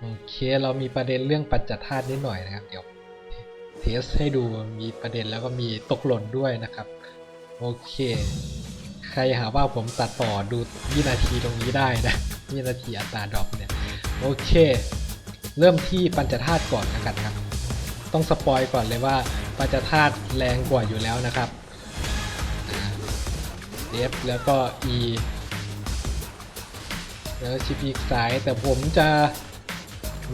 โอเคเรามีประเด็นเรื่องปัจจธาตุนิดหน่อยนะครับ เดี๋ยวเทสให้ดูมีประเด็นแล้วก็มีตกหล่นด้วยนะครับ โอเค ใครหาว่าผมตัดต่อดูวินาทีตรงนี้ได้นะวินาทีอัตราดรอปเนี่ย โอเค เริ่มที่ปัญจธาตุก่อนแล้วกันครับ ต้องสปอยก่อนเลยว่าปัญจธาตุแรงกว่าอยู่แล้วนะครับ F แล้วก็ E แล้วชิปอีกซ้ายแต่ผมจะ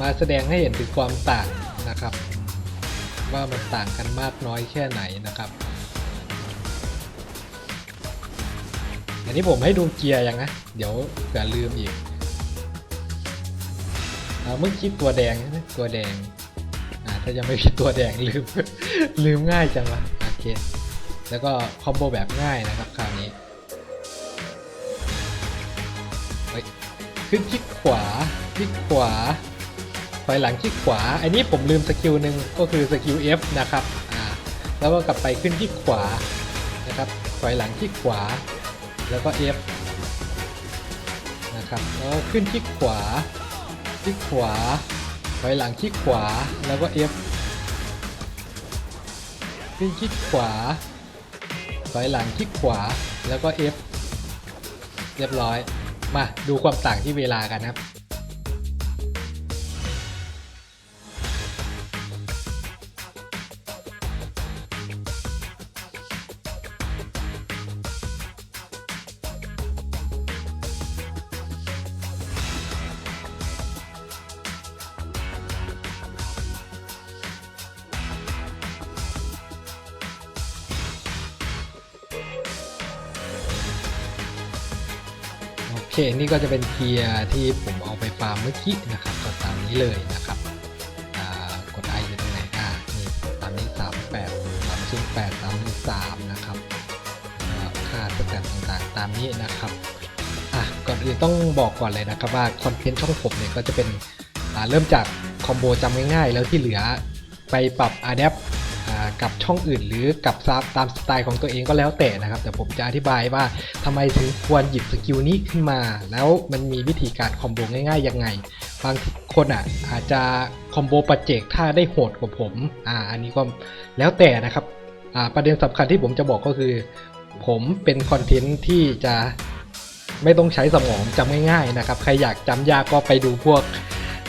มาแสดงให้เห็นถึงความต่างนะครับ ว่ามันต่างกันมากน้อยแค่ไหนนะครับอันนี้ผมให้ดูเกียร์ยังนะ เดี๋ยวเผื่อลืมอีกเมื่อกี้ตัวแดงใช่ไหมตัวแดงอ่าถ้ายังไม่ผิดตัวแดงลืม ลืมง่ายจังวะโอเค แล้วก็คอมโบแบบง่ายนะครับคราวนี้ขึ้นคลิกขวาคลิกขวา ถอยหลังคลิกขวา อันนี้ผมลืมสกิลหนึ่งก็คือสกิล F นะครับแล้วก็กลับไปขึ้นคลิกขวานะครับถอยหลังคลิกขวา แล้วก็ F นะครับแล้วขึ้นคลิกขวาคลิกขวาถอยหลังคลิกขวาแล้วก็ F ขึ้นคลิกขวาถอยหลังคลิกขวาแล้วก็ F เรียบร้อย มาดูความต่างที่เวลากันนะครับ เคนี่ก็จะเป็นเกียร์ที่ผมเอาไปฟาร์มเมื่อกี้นะครับก็ตามนี้เลยนะครับกดไออยู่ตรงไหนอ่านี่ตามนี้38 308 313นะครับอ่าค่าสแตทต่างๆ ตามนี้นะครับอะก่อนอื่นต้องบอกก่อนเลยนะครับว่าคอนเทนต์ช่องผมเนี่ยก็จะเป็นเริ่มจากคอมโบจำง่ายๆ แล้วที่เหลือไปปรับอะแดป กับช่องอื่น หรือกับซับตามสไตล์ของตัวเองก็แล้วแต่นะครับ แต่ผมจะอธิบายว่าทำไมถึงควรหยิบสกิลนี้ขึ้นมา แล้วมันมีวิธีการคอมโบง่ายๆยังไง บางคนอะอาจจะคอมโบปัจเจกถ้าได้โหดกว่าผมอ่าอันนี้ก็แล้วแต่นะครับอ่าประเด็นสำคัญที่ผมจะบอกก็คือ ผมเป็นคอนเทนต์ที่จะไม่ต้องใช้สมองจำง่ายๆนะครับ ใครอยากจำยากก็ไปดูพวก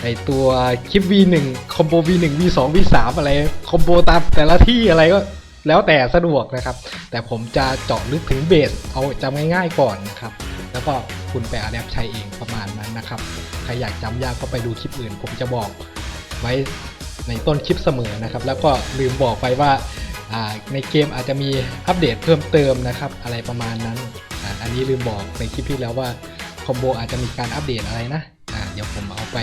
ในตัวคลิป V1 คอมโบ V1 V2 V3 อะไรคอมโบตามแต่ละที่อะไรก็แล้วแต่สะดวกนะครับ แต่ผมจะเจาะลึกถึงเบสเอาจำง่ายๆก่อนนะครับ แล้วก็คุณไปอาแดปใช้เองประมาณนั้นนะครับ ใครอยากจำยากก็ไปดูคลิปอื่น ผมจะบอกไว้ในต้นคลิปเสมอนะครับ แล้วก็ลืมบอกไปว่าในเกมอาจจะมีอัปเดตเพิ่มเติมนะครับ อะไรประมาณนั้นออันนี้ลืมบอกในคลิปที่แล้วว่าคอมโบอาจจะมีการอัปเดตอะไรนะอ่าเดี๋ยวผมเอาไป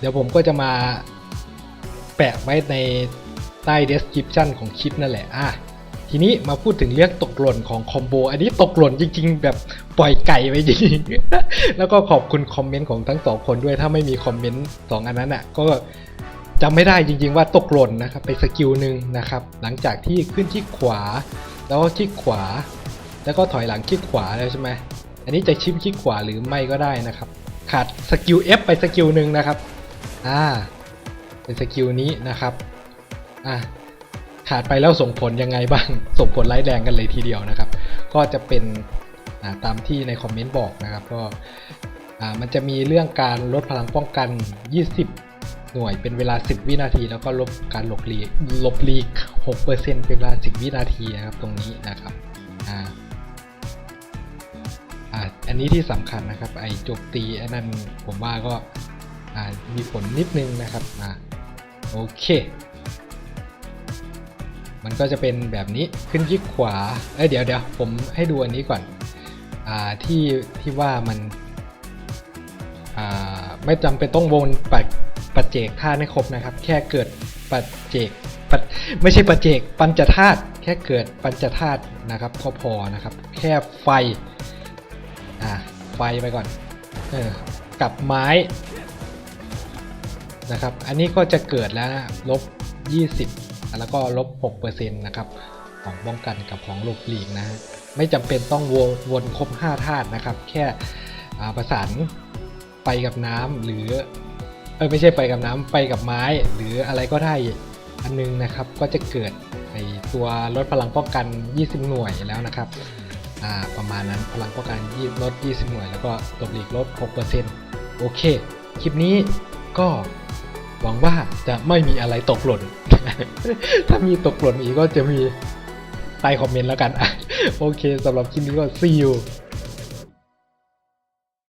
เดี๋ยวผมก็จะมาแปะไว้ในใต้ description ของคลิปนั่นแหละอะทีนี้มาพูดถึงเรื่องตกหล่นของคอมโบ อันนี้ตกหล่นจริง ๆ แบบปล่อยไก่ไว้จริง แล้วก็ขอบคุณคอมเมนต์ของทั้งสองคนด้วย ถ้าไม่มีคอมเมนต์สองอันนั้นอะ ก็จำไม่ได้จริง ๆ ว่าตกหล่นนะครับ ไปสกิลหนึ่งนะครับ หลังจากที่ขึ้นที่ขวา แล้วก็คลิกขวา แล้วก็ถอยหลังคลิกขวาแล้วใช่ไหม อันนี้จะชิปคลิกขวาหรือไม่ก็ได้นะครับ ขาดสกิล F ไปสกิลหนึ่งนะครับ อ่า เป็นสกิลนี้นะครับ อ่าขาดไปแล้วส่งผลยังไงบ้าง ส่งผลร้ายแรงกันเลยทีเดียวนะครับ ก็จะเป็นาตามที่ในคอมเมนต์บอกนะครับ ก็อ่ามันจะมีเรื่องการลดพลังป้องกัน 20 หน่วยเป็นเวลา 10 วินาที แล้วก็ลบการหลบลีกหลบลีก 6%เป็นเวลา 10 วินาทีนะครับตรงนี้นะครับอ่าอ่าอันนี้ที่สำคัญนะครับ ไอโจมตีอันนั้นผมว่าก็ มีผลนิดนึงนะครับอ่าโอเค มันก็จะเป็นแบบนี้ขึ้นคลิกขวา เอ้ยเดี๋ยวเดี๋ยวผมให้ดูอันนี้ก่อนอ่าที่ที่ว่ามันอ่าไม่จำเป็นต้องวนปัจปัจเจกธาตุให้ครบนะครับ แค่เกิดปัจเจกปัจไม่ใช่ปัจเจกปัญจธาตุแค่เกิดปัญจธาตุนะครับก็พอนะครับ แค่ไฟอ่าไฟไปก่อนเออกับไม้ นะครับ อันนี้ก็จะเกิดแล้วนะลบ 20 แล้วก็ลบ 6%นะครับ ของป้องกันกับของหลบหลีกนะ ไม่จำเป็นต้องวนวนครบ 5 ธาตุนะครับ แค่ประสานไปกับน้ำหรือเออไม่ใช่ไฟกับน้ำไฟกับไม้ หรืออะไรก็ได้อันนึงนะครับ ก็จะเกิดไอตัวลดพลังป้องกัน 20 หน่วยแล้วนะครับประมาณนั้นพลังป้องกันลด 20 หน่วย แล้วก็ตบหลีกลด 6%โอเค คลิปนี้ก็ หวังว่าจะไม่มีอะไรตกหล่น ถ้ามีตกหล่นอีกก็จะมีใต้คอมเมนต์แล้วกัน โอเคสำหรับคลิปนี้ก็ see you